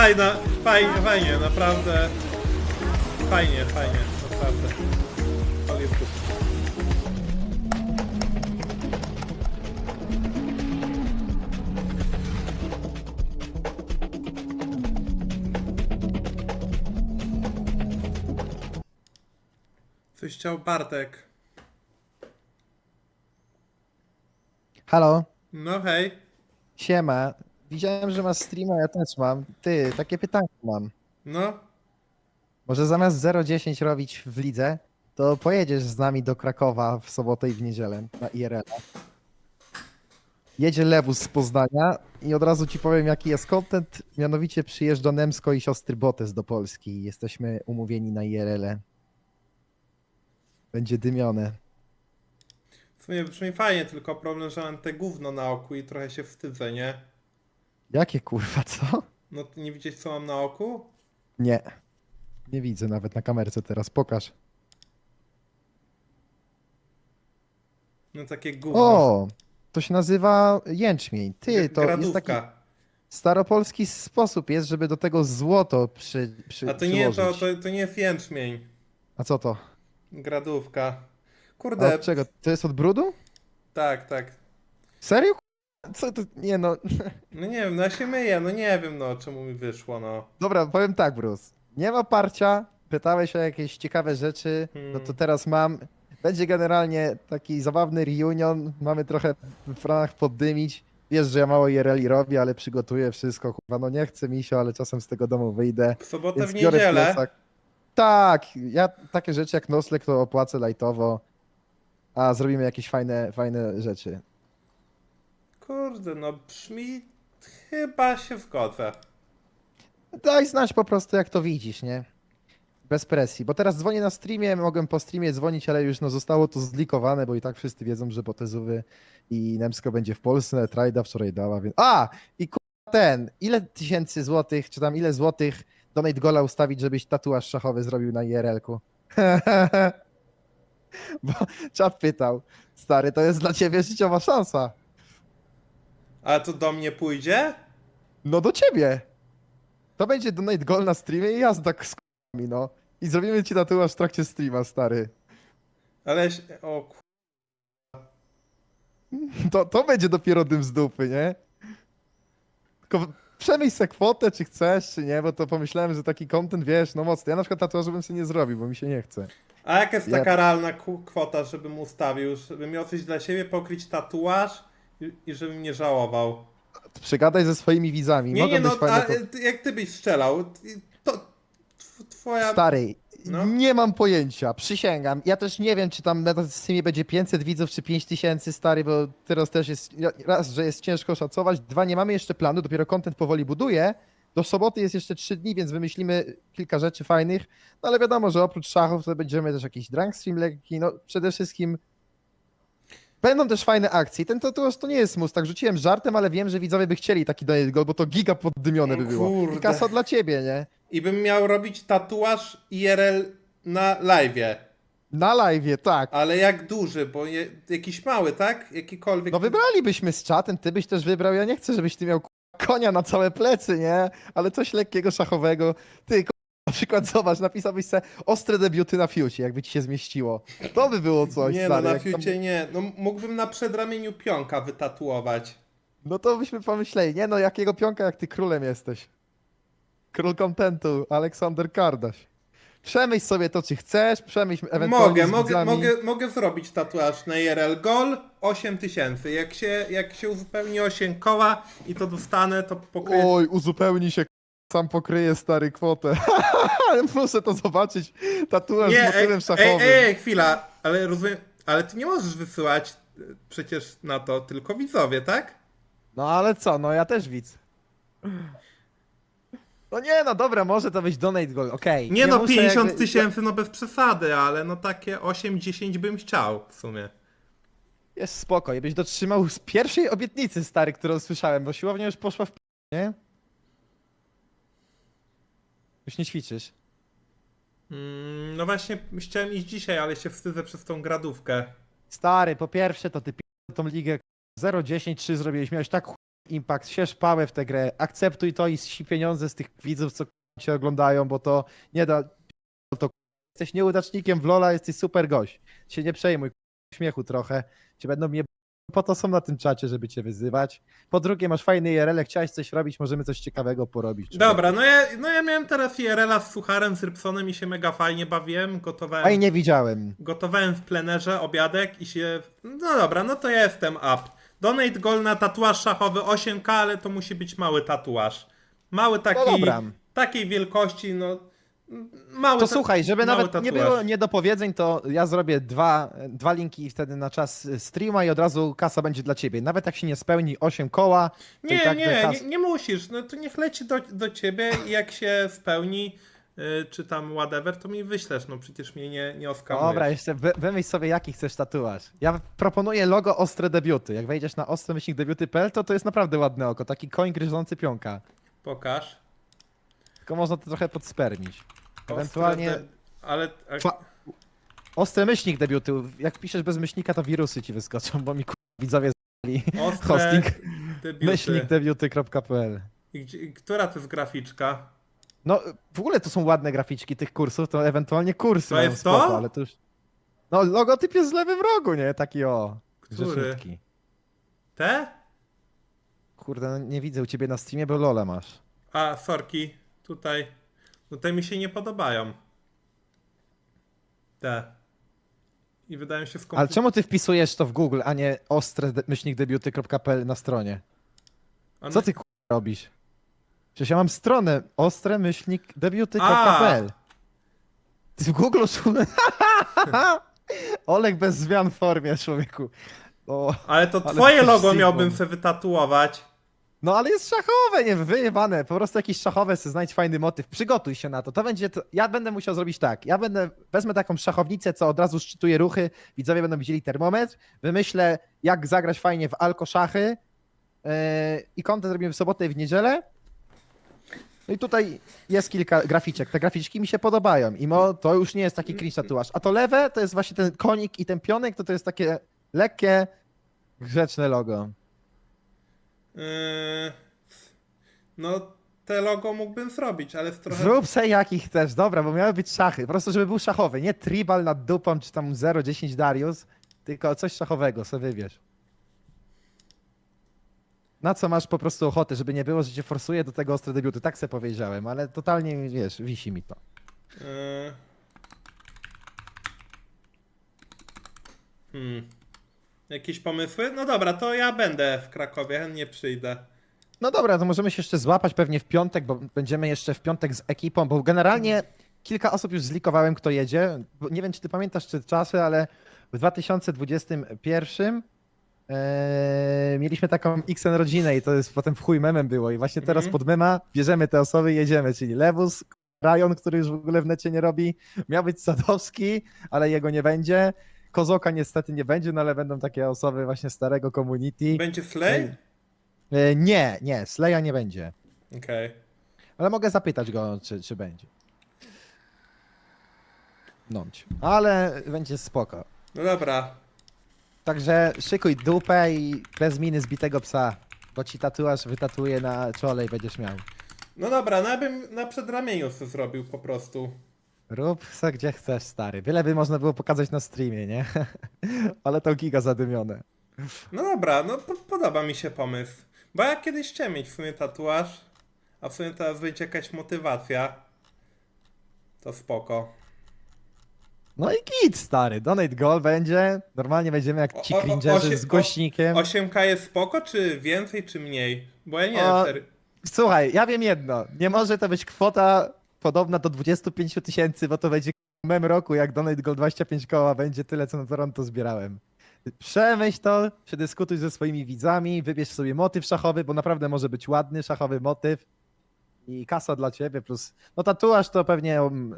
fajna, fajnie, fajnie, naprawdę. Fajnie, fajnie, naprawdę. Coś chciał Bartek. Halo, No hej. siema. Widziałem, że masz streama, ja też mam. Ty, takie pytanie mam. No, Może zamiast 010 robić w lidze, to pojedziesz z nami do Krakowa w sobotę i w niedzielę na IRL. Jedzie Lewus z Poznania i od razu ci powiem, jaki jest content. Mianowicie przyjeżdża Nemsko i siostry Botes do Polski. Jesteśmy umówieni na IRL. Będzie dymione. w sumie brzmi fajnie, tylko problem, że mam te gówno na oku i trochę się wstydzę, nie? Jakie kurwa, co? No ty nie widzisz co mam na oku? Nie. Nie widzę nawet na kamerce teraz. Pokaż. No takie gówno. O! To się nazywa jęczmień. Ty, to jest taki Gradówka. staropolski sposób jest, żeby do tego złoto przy, przy A to nie, to, przyłożyć. to, to nie jest jęczmień. A co to? Gradówka. A Kurde, od czego? To jest od brudu? tak, tak. Serio? Co to? Nie no. No nie wiem, no ja się myję, no nie wiem no czemu mi wyszło, no. Dobra, powiem tak, Bruce. Nie ma parcia. Pytałeś o jakieś ciekawe rzeczy. No to Hmm. teraz mam. Będzie generalnie taki zabawny reunion. Mamy trochę w planach poddymić. Wiesz, że ja mało IRL robię, ale przygotuję wszystko. Kurwa, no nie chcę mi się, ale czasem z tego domu wyjdę. W sobotę w biorę niedzielę. plecak. Tak, ja takie rzeczy jak noslek to opłacę lajtowo, a zrobimy jakieś fajne, fajne rzeczy. Kurde, no brzmi... Chyba się zgodzę. Daj znać po prostu jak to widzisz, nie? Bez presji, bo teraz dzwonię na streamie, mogłem po streamie dzwonić, ale już no zostało to zlikowane, bo i tak wszyscy wiedzą, że Potezówy i Nemsko będzie w Polsce, Trajda wczoraj dała, więc... A! I kurwa ten, ile tysięcy złotych, czy tam ile złotych donate gola ustawić, żebyś tatuaż szachowy zrobił na IRL-ku? bo czat pytał, stary, to jest dla ciebie życiowa szansa. A to do mnie pójdzie? No do ciebie. To będzie donate goal na streamie i jazda z k***ami, no. I zrobimy ci tatuaż w trakcie streama, stary. Ale... się- O ku... To, to będzie dopiero dym z dupy, nie? Tylko przemyśl se kwotę, czy chcesz, czy nie, bo to pomyślałem, że taki content, wiesz, no mocny. Ja na przykład tatuażu bym sobie nie zrobił, bo mi się nie chce. A jaka jest Ja- taka realna ku- kwota, żebym ustawił, żebym miał coś dla siebie, pokryć tatuaż i, i żebym nie żałował? Przegadaj ze swoimi widzami. Nie, Mogą nie, no, fajne a, to... ty- jak ty byś strzelał, to tw- twoja... Stary, No. nie mam pojęcia, przysięgam. Ja też nie wiem, czy tam na streamie będzie 500 widzów, czy 5000, stary, bo teraz też jest, raz, że jest ciężko szacować, dwa, nie mamy jeszcze planu, dopiero content powoli buduję. Do soboty jest jeszcze 3 dni, więc wymyślimy kilka rzeczy fajnych, no ale wiadomo, że oprócz szachów to będziemy też jakiś drunk stream lekki, no przede wszystkim Będą też fajne akcje. Ten tatuaż to nie jest mus, tak rzuciłem żartem, ale wiem, że widzowie by chcieli taki donate goal, bo to giga poddymione by było. I kurde. kasa dla ciebie, nie? I bym miał robić tatuaż IRL na live'ie. Na live'ie, tak. Ale jak duży, bo je, jakiś mały, tak? Jakikolwiek. No wybralibyśmy z czatem, ty byś też wybrał, ja nie chcę, żebyś ty miał k***a, konia na całe plecy, nie? Ale coś lekkiego, szachowego. Ty, na przykład zobacz, napisałbyś se ostre debiuty na fiucie, jakby ci się zmieściło. To by było coś, Nie no, stary, na jak tam- fiucie nie. No mógłbym na przedramieniu pionka wytatuować. No to byśmy pomyśleli, nie no, jakiego pionka, jak ty królem jesteś. Król kontentu, Aleksander Kardaś. Przemyśl sobie to, czy chcesz, przemyśl ewentualnie Mogę, z mogę, widzami. mogę, mogę zrobić tatuaż na IRL. Gol 8000. Jak się, jak się uzupełni 8 koła i to dostanę, to pokryję. Oj, uzupełni się, sam pokryje stary kwotę. Muszę to zobaczyć, tatuaż z ej, motywem ej, szachowym. ej, chwila, ale rozumiem, ale ty nie możesz wysyłać e, przecież na to tylko widzowie, tak? No ale co, no ja też widz. No nie, no dobra, może to być donate goal, okej. Nie no, muszę 50 jakby- tysięcy, no bez przesady, ale no takie 8-10 bym chciał w sumie. Jest spoko, byś dotrzymał z pierwszej obietnicy, stary, którą słyszałem, bo siłownia już poszła w p... nie? Już nie ćwiczysz. Mm, no właśnie chciałem iść dzisiaj, ale się wstydzę przez tą gradówkę. Stary, po pierwsze to ty p... tą ligę 0-10-3 zrobiłeś, miałeś tak chuj Impact, śwież pałę w tę grę, akceptuj to i si pieniądze z tych widzów, co cię oglądają, bo to nie da, to jesteś nieudacznikiem w Lola, jesteś super gość, się nie przejmuj, śmiechu trochę, cię będą mnie po to są na tym czacie, żeby cię wyzywać. Po drugie, masz fajny IRL, chciałeś coś robić, możemy coś ciekawego porobić. Dobra, no ja, no ja miałem teraz IRL-a z Sucharem, z Rybsonem i się mega fajnie bawiłem, gotowałem... A i nie widziałem. Gotowałem w plenerze obiadek i się. No dobra, no to ja jestem up. Donate goal na tatuaż szachowy 8K, ale to musi być mały tatuaż. Mały taki. No dobra. Takiej wielkości, no. Mały To ta- słuchaj, żeby mały nawet nie tatuaż. było niedopowiedzeń, to ja zrobię dwa, dwa linki wtedy na czas streama i od razu kasa będzie dla ciebie. Nawet jak się nie spełni 8 koła, Nie, tak nie, kas... nie, nie musisz. No to niech leci do, do ciebie i jak się spełni, y, czy tam whatever, to mi wyślesz. No przecież mnie nie, nie oskamujesz. Dobra, jeszcze wy, wymyśl sobie jaki chcesz tatuaż. Ja proponuję logo Ostre Debiuty. Jak wejdziesz na ostremyślnikdebiuty.pl, to to jest naprawdę ładne oko. Taki koń gryzący pionka. Pokaż. Tylko można to trochę podspermić. Ewentualnie Ostre de- Ale. a- Fa- Ostre myślnik debiuty. Jak piszesz bez myślnika, to wirusy ci wyskoczą, bo mi ku- widzowie. Ostre Hosting debiuty. I gdzie- i Która to jest graficzka? No, w ogóle to są ładne graficzki tych kursów, to ewentualnie kursy To mają jest spoko, to? ale to już... No, logotyp jest w lewym rogu, nie? Taki o, Który? Te? Kurde, no nie widzę u ciebie na streamie, bo Lola masz. A, sorki, tutaj. No te mi się nie podobają. Te. I wydają się Ale skomplikowane. czemu ty wpisujesz to w Google, a nie ostre-debiuty.pl na stronie? Co ty k- robisz? Przecież ja mam stronę ostre-debiuty.pl Ty w Google szukaj- Olek bez zmian w formie, człowieku. O, Ale to Ale twoje logo miałbym sobie wytatuować. No ale jest szachowe, nie wyjebane. Po prostu jakieś szachowe, sobie znajdź fajny motyw. Przygotuj się na to. To będzie. To... Ja będę musiał zrobić tak. Ja będę. Wezmę taką szachownicę, co od razu szczytuje ruchy. Widzowie będą widzieli termometr. Wymyślę, jak zagrać fajnie w alko-szachy. Yy, I kontent robimy w sobotę i w niedzielę. No i tutaj jest kilka graficzek. Te graficzki mi się podobają. I mo, to już nie jest taki cringe tatuaż. A to lewe to jest właśnie ten konik i ten pionek, to to jest takie lekkie, grzeczne logo. Yy... No, te logo mógłbym zrobić, ale z trochę. Zrób se jaki chcesz, dobra, bo miały być szachy. Po prostu, żeby był szachowy. Nie tribal nad dupą, czy tam 0,10 Darius, tylko coś szachowego, sobie wybierz. Na co masz po prostu ochotę, żeby nie było, że cię forsuje do tego ostre debiuty. Tak se powiedziałem, ale totalnie, wiesz, wisi mi to. Yy... Hmm. Jakieś pomysły? No dobra, to ja będę w Krakowie, nie przyjdę. No dobra, to możemy się jeszcze złapać pewnie w piątek, bo będziemy jeszcze w piątek z ekipą, bo generalnie kilka osób już zlikowałem, kto jedzie. Bo nie wiem, czy ty pamiętasz czy czasy, ale w 2021 e, mieliśmy taką XN rodzinę i to jest potem w chuj memem było i właśnie teraz Mhm. pod mema bierzemy te osoby i jedziemy, czyli Lewus, Rajon, który już w ogóle w necie nie robi, miał być Sadowski, ale jego nie będzie, Kozoka niestety nie będzie, no ale będą takie osoby właśnie starego community. Będzie Slay? E, nie, nie, Sleja nie będzie. Okej. Ale mogę zapytać go, czy, czy będzie. Nąć. Ale będzie spoko. No dobra. Także szykuj dupę i bez miny zbitego psa. Bo ci tatuaż wytatuje na czole i będziesz miał. No dobra, no ja bym na przedramieniu to zrobił po prostu. Rób se gdzie chcesz, stary. Byle by można było pokazać na streamie, nie? Ale to giga zadymione. No dobra, no po podoba mi się pomysł. Bo ja kiedyś chciałem mieć w sumie tatuaż, a w sumie teraz będzie jakaś motywacja. To spoko. No i git, stary. Donate goal będzie. Normalnie będziemy jak ci O- o- o- cringerzy z głośnikiem. 8K jest spoko, czy więcej, czy mniej? Bo ja nie O, wiem, serio. Słuchaj, ja wiem jedno. Nie może to być kwota podobna do 25 000 tysięcy, bo to będzie mem roku, jak Donate Gold 25 koła będzie tyle, co na Toronto zbierałem. Przemyśl to, przedyskutuj ze swoimi widzami, wybierz sobie motyw szachowy, bo naprawdę może być ładny szachowy motyw i kasa dla ciebie, plus no tatuaż to pewnie, um,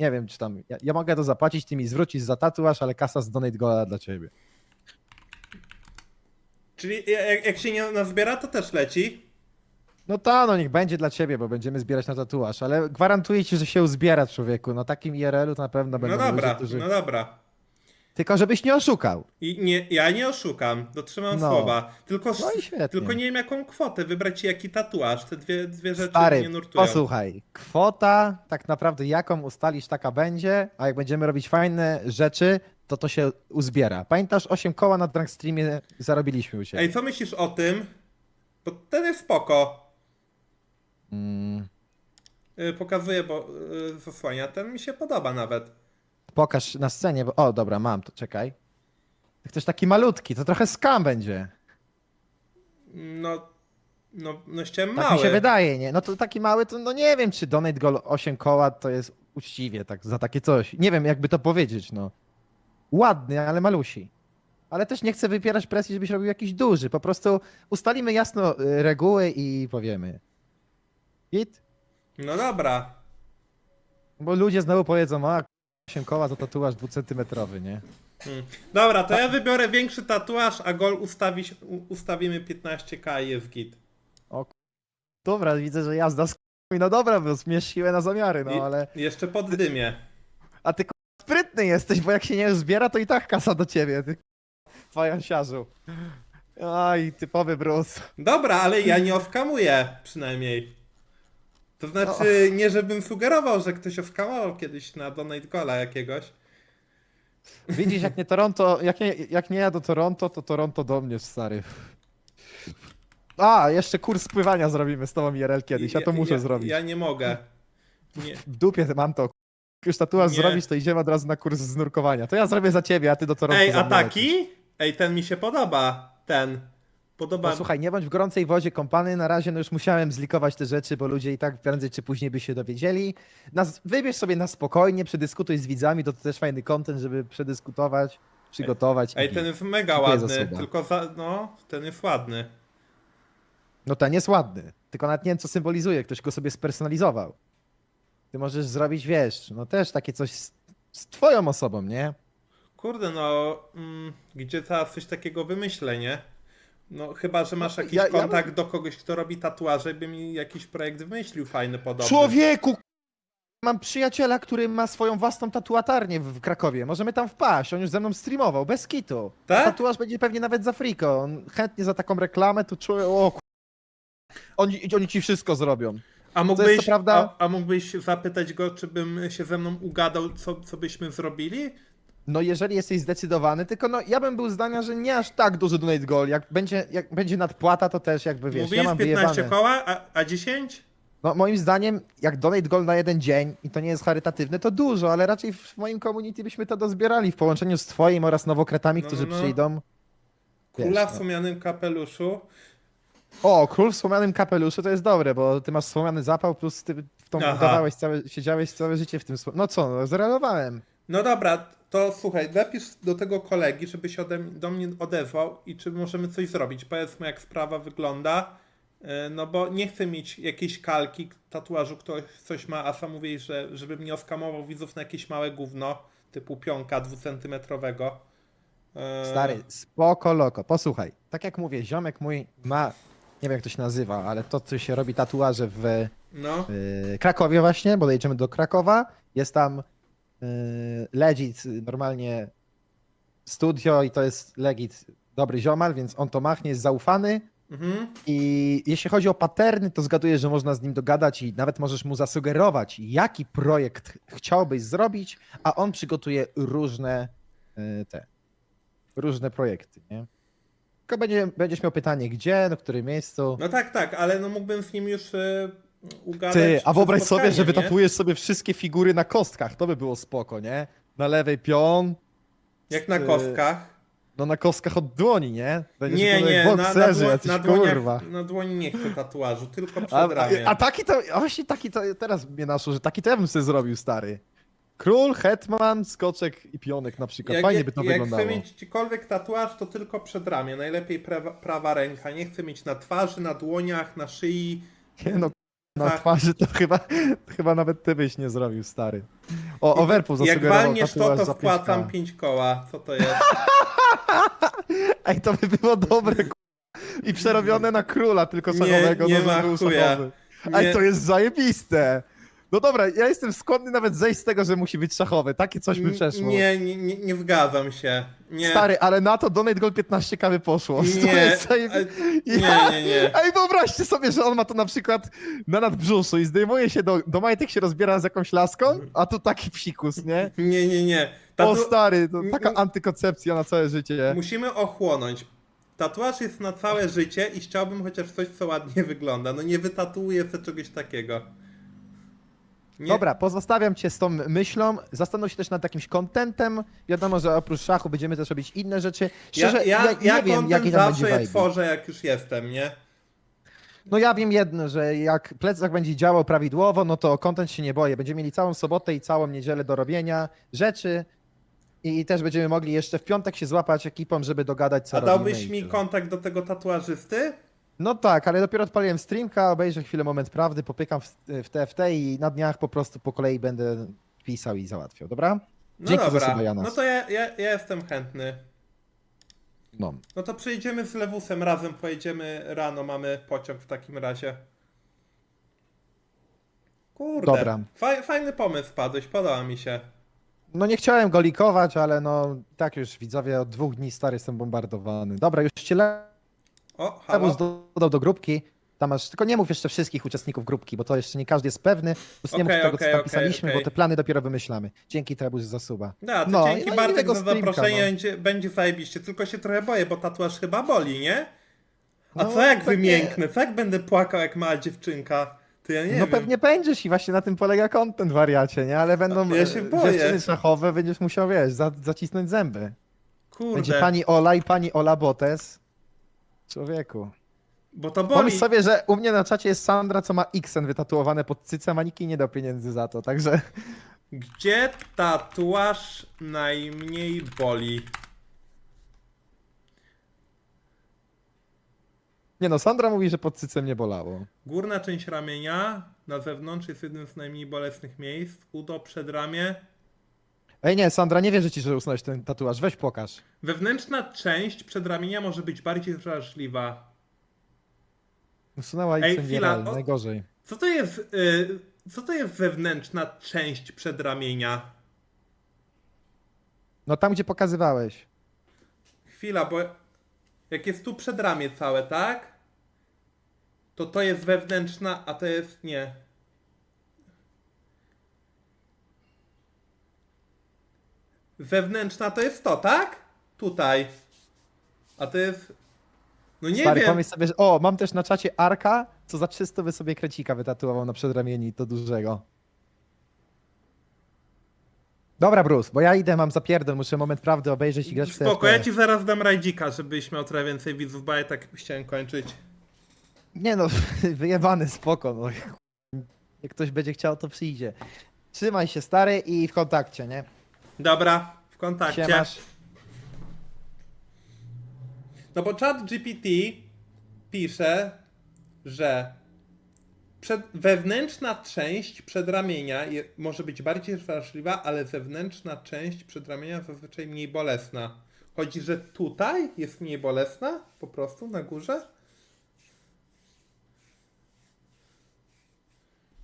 nie wiem czy tam, ja, ja mogę to zapłacić, ty mi za tatuaż, ale kasa z Donate Golda dla ciebie. Czyli jak, jak się nie nazbiera, to też leci. No ta, no niech będzie dla ciebie, bo będziemy zbierać na tatuaż, ale gwarantuję ci, że się uzbiera człowieku. Na takim IRL-u to na pewno będą No dobra, ludzie, którzy... no dobra. Tylko żebyś nie oszukał. I nie, ja nie oszukam, dotrzymam No. słowa. Tylko, No i świetnie. tylko nie wiem jaką kwotę wybrać i jaki tatuaż. Te dwie, dwie rzeczy Stary, mnie nurtują. posłuchaj, kwota tak naprawdę jaką ustalisz taka będzie, a jak będziemy robić fajne rzeczy, to to się uzbiera. Pamiętasz 8 koła na Drunk Streamie zarobiliśmy u Ciebie. Ej, co myślisz o tym? Bo ten jest spoko. Mm, Yy, pokazuję, bo yy, zasłania. Ten mi się podoba nawet. pokaż na scenie, bo... O, dobra, mam to, czekaj. Chcesz taki malutki, to trochę skam będzie. No, no, no chciałem Tak mały. mi się wydaje, nie? No to taki mały, to no nie wiem, czy Donate Goal 8 koła to jest uczciwie tak za takie coś. Nie wiem, jakby to powiedzieć, no. Ładny, ale malusi. Ale też nie chcę wypierać presji, żebyś robił jakiś duży. Po prostu ustalimy jasno y, reguły i powiemy. Git? No dobra. Bo ludzie znowu powiedzą, a 8 koła za tatuaż dwucentymetrowy, nie? Hmm. Dobra, to ja wybiorę większy tatuaż, a gol ustawi, ustawimy 15k i jest git. Dobra, widzę, że jazda z no dobra, bo zmierz siłę na zamiary, no I, ale... Jeszcze pod dymie. A ty k***a, sprytny jesteś, bo jak się nie zbiera, to i tak kasa do ciebie, ty fajansiarzu. Aj, typowy Bruce. Dobra, ale ja nie oskamuję przynajmniej. To znaczy, nie żebym sugerował, że ktoś oskamował kiedyś na Donate Gola jakiegoś. Widzisz, jak nie Toronto, jak nie, jak nie ja do Toronto, to Toronto do mnie, stary. A, jeszcze kurs pływania zrobimy z tobą IRL kiedyś, ja to muszę ja, zrobić. Ja nie mogę. Nie. W dupie mam to. Już tatuaż Nie. zrobić, to idziemy od razu na kurs znurkowania. To ja zrobię za ciebie, a ty do Toronto Ej, za a mną lecisz. taki? Ej, ten mi się podoba. Ten. Podoba No słuchaj, nie bądź w gorącej wodzie kąpany, na razie no już musiałem zlikować te rzeczy, bo ludzie i tak prędzej czy później by się dowiedzieli. Nas, wybierz sobie na spokojnie, przedyskutuj z widzami, to, to też fajny content, żeby przedyskutować, przygotować. Ej, i- ten jest mega Dziękuję za ładny. suba. Tylko za, no, ten jest ładny. No ten jest ładny, tylko nawet nie wiem co symbolizuje, ktoś go sobie spersonalizował. Ty możesz zrobić, wiesz, no też takie coś z, z twoją osobą, nie? Kurde, no, mm, gdzie teraz coś takiego wymyślę, nie? No, chyba, że masz No, jakiś ja- ja kontakt do kogoś, kto robi tatuaże, i by mi jakiś projekt wymyślił fajny, podobny. Człowieku! Mam przyjaciela, który ma swoją własną tatuatarnię w w Krakowie. Możemy tam wpaść. On już ze mną streamował, bez kitu. Tak? Tatuaż będzie pewnie nawet za friko. On chętnie za taką reklamę to czuję, o ku- oni, oni ci wszystko zrobią. A mógłbyś, co prawda- a, a mógłbyś zapytać go, czy bym się ze mną ugadał, co, co byśmy zrobili? No jeżeli jesteś zdecydowany, tylko no ja bym był zdania, że nie aż tak duży donate goal. Jak będzie, jak będzie nadpłata, to też jakby wiesz, Mówisz ja mam 15 wyjebane. koła, a, a 10? No moim zdaniem, jak donate goal na jeden dzień i to nie jest charytatywne, to dużo, ale raczej w moim community byśmy to dozbierali w połączeniu z twoim oraz nowokretami, No, którzy no, no. przyjdą. Wiesz, no. w wspomnianym kapeluszu. O, król w wspomnianym kapeluszu to jest dobre, bo ty masz wspomniany zapał, plus ty w tą Aha. dawałeś całe, siedziałeś całe życie w tym. sło- No co, no zrelowałem. No dobra, to słuchaj, napisz do tego kolegi, żeby się ode, do mnie odezwał i czy możemy coś zrobić. Powiedz mu, jak sprawa wygląda. Yy, No bo nie chcę mieć jakiejś kalki tatuażu, ktoś coś ma, a sam mówisz, że żebym nie oskamował widzów na jakieś małe gówno, typu pionka dwucentymetrowego. Yy, Stary, spoko loko. Posłuchaj, tak jak mówię, ziomek mój ma, nie wiem jak to się nazywa, ale to, co się robi tatuaże w No, y, Krakowie właśnie, bo jedziemy do Krakowa. Jest tam legit, y, normalnie studio i to jest legit dobry ziomal, więc on to machnie, jest zaufany. mhm. I jeśli chodzi o paterny, to zgaduję, że można z nim dogadać i nawet możesz mu zasugerować, jaki projekt chciałbyś zrobić, a on przygotuje różne y, te różne projekty, nie? Tylko będzie, będziesz miał pytanie, gdzie, na którym miejscu. no tak, tak, ale no mógłbym z nim już yy, ugadać. Ty, a wyobraź sobie, że nie? wytatuujesz sobie wszystkie figury na kostkach, to by było spoko, nie? Na lewej pion, Jak na Ty- kostkach. no na kostkach od dłoni, nie? Będziesz Nie, wyglądał nie, jak na, na, bokserzy, dło, jacyś, na, kurwa. dłoniach, na dłoni nie chcę tatuażu, tylko przed A, ramię. a, a taki to, a właśnie taki to, teraz mnie naszło, że taki to ja bym sobie zrobił, stary. Król, hetman, skoczek i pionek na przykład, fajnie by to jak wyglądało. chcę mieć gdziekolwiek tatuaż, to tylko przed ramię. Najlepiej prawa, prawa ręka. Nie chcę mieć na twarzy, na dłoniach, na szyi. Nie no, na Tak. twarzy to chyba, chyba nawet ty byś nie zrobił, stary. O, Overpool Jak zasugerował walniesz to, tatuaż to za wpłacam 5K. 5 koła. Co to jest? Ej, to by było dobre, ku- I przerobione na króla, tylko Nie, szachowego, nie no, ma był chuja. Ej, Nie, to jest zajebiste! No dobra, ja jestem skłonny nawet zejść z tego, że musi być szachowy. Takie coś by przeszło. Nie, nie, nie, nie zgadzam się. Nie. Stary, ale na to Donate Gold 15 kawy poszło. To Nie, jest zajebi- ale- Ja- nie, nie, nie. Ej, wyobraźcie sobie, że on ma to na przykład na nadbrzuszu i zdejmuje się do, do majtek, się rozbiera z jakąś laską, a tu taki psikus, nie? Nie, nie, nie. O Tatu... stary, to taka antykoncepcja na całe życie. Musimy ochłonąć. Tatuaż jest na całe życie i chciałbym chociaż coś, co ładnie wygląda. No nie wytatuuję sobie czegoś takiego. Nie. Dobra, pozostawiam cię z tą myślą. Zastanów się też nad jakimś kontentem. Wiadomo, że oprócz szachu będziemy też robić inne rzeczy. Szczerze, ja, ja, ja, ja nie wiem, jaki tam zawsze będzie je vibe. tworzę, jak już jestem, nie? No ja wiem jedno, że jak plecak będzie działał prawidłowo, no to content się nie boję. Będziemy mieli całą sobotę i całą niedzielę do robienia rzeczy i też będziemy mogli jeszcze w piątek się złapać ekipą, żeby dogadać co A robimy dałbyś i mi tyle. kontakt do tego tatuażysty? No tak, ale dopiero odpaliłem streamka, obejrzę chwilę moment prawdy, popykam w, w TFT i na dniach po prostu po kolei będę pisał i załatwiał, dobra? No Dzięki za dobra, suba, no to ja, ja, ja jestem chętny. No. No to przyjedziemy z Lewusem razem, pojedziemy rano, mamy pociąg w takim razie. Kurde, Dobra. Faj, fajny pomysł padłeś, podoba mi się. No nie chciałem go likować, ale no tak już widzowie od dwóch dni stary jestem bombardowany. Dobra, już cię O, halo. Dodał do grupki. Tam masz, tylko nie mów jeszcze wszystkich uczestników grupki, bo to jeszcze nie każdy jest pewny. Plus nie Okej, mów tego, co okej, tam okej, pisaliśmy, okej. bo te plany dopiero wymyślamy. Dzięki Trebus za suba. No, to No, dzięki no i Bartek tego za streamka, zaproszenie, no. będzie, będzie zajebiście, tylko się trochę boję, bo tatuaż chyba boli, nie? A No, co jak tak wymięknę? Co jak będę płakał jak mała dziewczynka? To ja nie no wiem. pewnie będziesz i właśnie na tym polega content wariacie, nie? Ale będą Ja się e, boję. dziewczyny szachowe, będziesz musiał, wiesz, za, zacisnąć zęby. Kurde, Będzie pani Ola i pani Ola Botes. Człowieku. bo to boli. Pomyśl sobie, że u mnie na czacie jest Sandra, co ma Xen wytatuowane pod cycem, a nikt jej nie dał pieniędzy za to, także... Gdzie tatuaż najmniej boli? Nie no, Sandra mówi, że pod cycem nie bolało. Górna część ramienia na zewnątrz jest jednym z najmniej bolesnych miejsc. Udo, przedramię. Ej nie, Sandra, nie wierzę ci, że usunąłeś ten tatuaż, weź pokaż. Wewnętrzna część przedramienia może być bardziej wrażliwa. Usunęła Ej, Xen chwila, o- najgorzej. Co to jest, y, co to jest wewnętrzna część przedramienia? No tam, gdzie pokazywałeś. Chwila, bo jak jest tu przedramię całe, tak? To to jest wewnętrzna, a to jest nie. Wewnętrzna to jest to, tak? Tutaj. A to jest. No nie Stary, wiem. pomyśl sobie, że... O, mam też na czacie Arka, co za 300 by sobie krecika wytatuował na przedramieni, to dużego. Dobra, Bruce, bo ja idę, mam zapierdol, muszę moment prawdy obejrzeć i grać w Spoko, TFT. ja ci zaraz dam rajdzika, żebyś miał trochę więcej widzów, bo ja tak chciałem kończyć. Nie no, wyjebany, spoko, no. Jak ktoś będzie chciał, to przyjdzie. Trzymaj się, stary, i w kontakcie, nie? Dobra, w kontakcie. Siemasz. No bo chat GPT pisze, że przed, wewnętrzna część przedramienia je, może być bardziej wrażliwa, ale zewnętrzna część przedramienia zazwyczaj mniej bolesna. Chodzi, że tutaj jest mniej bolesna? Po prostu na górze?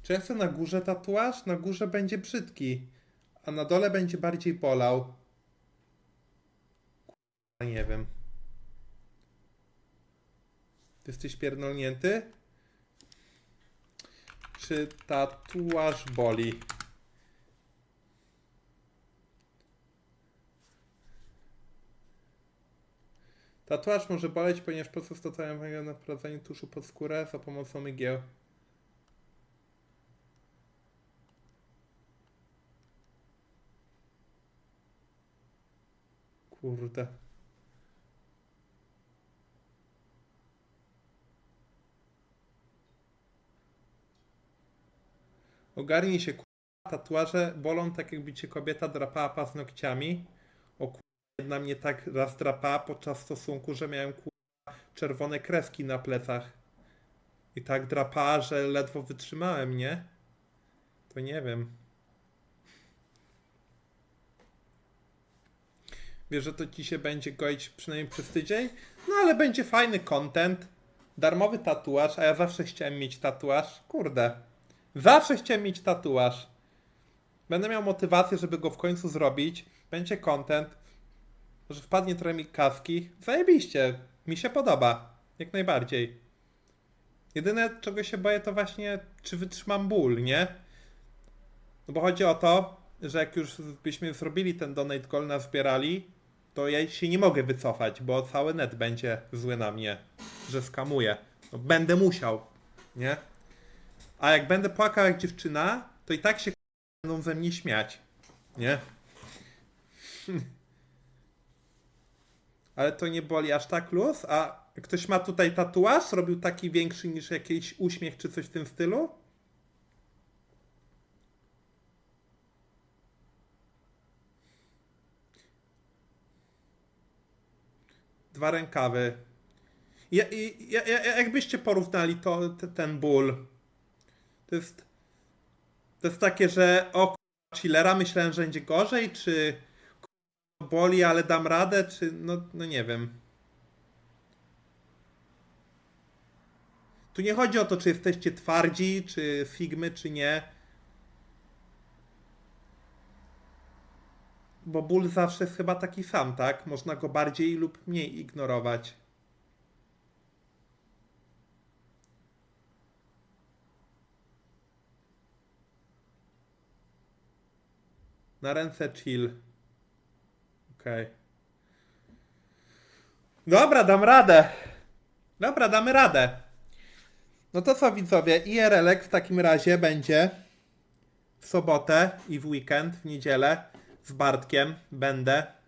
Czy ja chcę na górze tatuaż? Na górze będzie brzydki, a na dole będzie bardziej bolał. Nie wiem. Ty jesteś pierdolnięty? Czy tatuaż boli? Tatuaż może boleć, ponieważ proces totalnego na wprowadzanie tuszu pod skórę za pomocą mygieł. Kurde. Ogarnij się, kurwa, tatuaże bolą tak jakby cię kobieta drapała paznokciami. O kurwa, jedna mnie tak raz drapała podczas stosunku, że miałem kurwa czerwone kreski na plecach. I tak drapała, że ledwo wytrzymałem, nie? To nie wiem. Wiesz, że to ci się będzie goić przynajmniej przez tydzień? No ale będzie fajny content. Darmowy tatuaż, a ja zawsze chciałem mieć tatuaż. Kurde. Zawsze chciałem mieć tatuaż. Będę miał motywację, żeby go w końcu zrobić. Będzie content. Że wpadnie trochę mi kaski. Zajebiście. Mi się podoba. Jak najbardziej. Jedyne, czego się boję, to właśnie, czy wytrzymam ból, nie? No bo chodzi o to, że jak już byśmy zrobili ten donate goal, nazbierali, to ja się nie mogę wycofać, bo cały net będzie zły na mnie, że skamuję. No, będę musiał, nie? A jak będę płakał jak dziewczyna, to i tak się będą ze mnie śmiać, nie? Ale to nie boli aż tak luz? A ktoś ma tutaj tatuaż? Robił taki większy niż jakiś uśmiech czy coś w tym stylu? Dwa rękawy. Ja, ja, ja, jakbyście porównali to, te, ten ból? To jest. To jest takie, że o chillera myślałem, że będzie gorzej, czy boli, ale dam radę, czy no, no nie wiem. Tu nie chodzi o to, czy jesteście twardzi, czy figmy, czy nie. Bo ból zawsze jest chyba taki sam, tak? Można go bardziej lub mniej ignorować. Na ręce chill. Okej. Dobra, dam radę. Dobra, damy radę. No to co widzowie, IRL w takim razie będzie w sobotę i w weekend, w niedzielę z Bartkiem będę